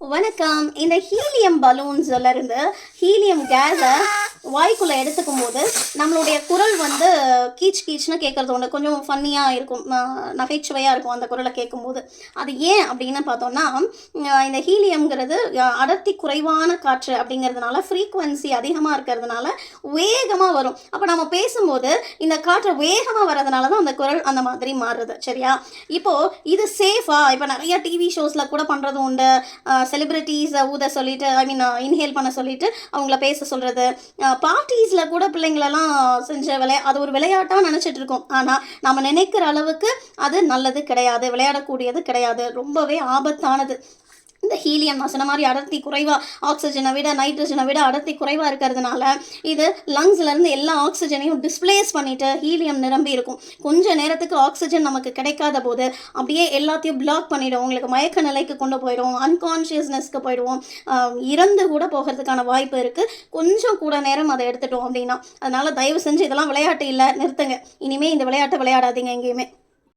வணக்கம். இந்த ஹீலியம் பலூன்ஸ்ல இருந்து ஹீலியம் கேஸை வாய்க்குள்ளே எடுத்துக்கும் போது நம்மளுடைய குரல் வந்து கீச் கீச்னு கேட்கறது உண்டு. கொஞ்சம் ஃபன்னியாக இருக்கும். நகைச்சுவையாக இருக்கும் அந்த குரலை கேட்கும்போது அது ஏன் அப்படின்னு பார்த்தோம்னா இந்த ஹீலியம்ங்கிறது அடர்த்தி குறைவான காற்று அப்படிங்கிறதுனால ஃப்ரீக்குவன்சி அதிகமாக இருக்கிறதுனால வேகமாக வரும். அப்போ நம்ம பேசும்போது இந்த காற்று வேகமாக வர்றதுனால தான் அந்த குரல் அந்த மாதிரி மாறுது. சரியா? இப்போது இது சேஃபா இப்போ நிறைய டிவி ஷோஸில் கூட பண்ணுறது உண்டு. செலிப்ரிட்டிஸை ஊத சொல்லிட்டு ஐ மீன் இன்ஹேல் பண்ண சொல்லிட்டு அவங்கள பேச சொல்கிறது பார்ட்டிஸில் கூட பிள்ளைங்களெல்லாம் செஞ்ச விளையா அது ஒரு விளையாட்டாக நினச்சிட்டு இருக்கோம் ஆனால் நம்ம நினைக்கிற அளவுக்கு அது நல்லது கிடையாது விளையாடக்கூடியது கிடையாது. ரொம்பவே ஆபத்தானது. இந்த ஹீலியம் நான் சொன்ன மாதிரி அடர்த்தி குறைவாக ஆக்சிஜனை விட நைட்ரஜனை விட அடர்த்தி குறைவாக இருக்கிறதுனால இது லங்ஸ்லேருந்து எல்லா ஆக்சிஜனையும் டிஸ்ப்ளேஸ் பண்ணிவிட்டு ஹீலியம் நிரம்பி இருக்கும். கொஞ்ச நேரத்துக்கு ஆக்சிஜன் நமக்கு கிடைக்காத போது அப்படியே எல்லாத்தையும் பிளாக் பண்ணிவிடும் உங்களுக்கு மயக்க நிலைக்கு கொண்டு போயிடும். அன்கான்ஷியஸ்னஸ்க்கு போயிடுவோம். இறந்து கூட போகிறதுக்கான வாய்ப்பு இருக்குது கொஞ்சம் கூட நேரம் அதை எடுத்துட்டோம் அப்படின்னா அதனால் தயவு செஞ்சு இதெல்லாம் விளையாட்டு இல்லை. நிறுத்துங்க. இனிமேல் இந்த விளையாட்டை விளையாடாதீங்க எங்கேயுமே.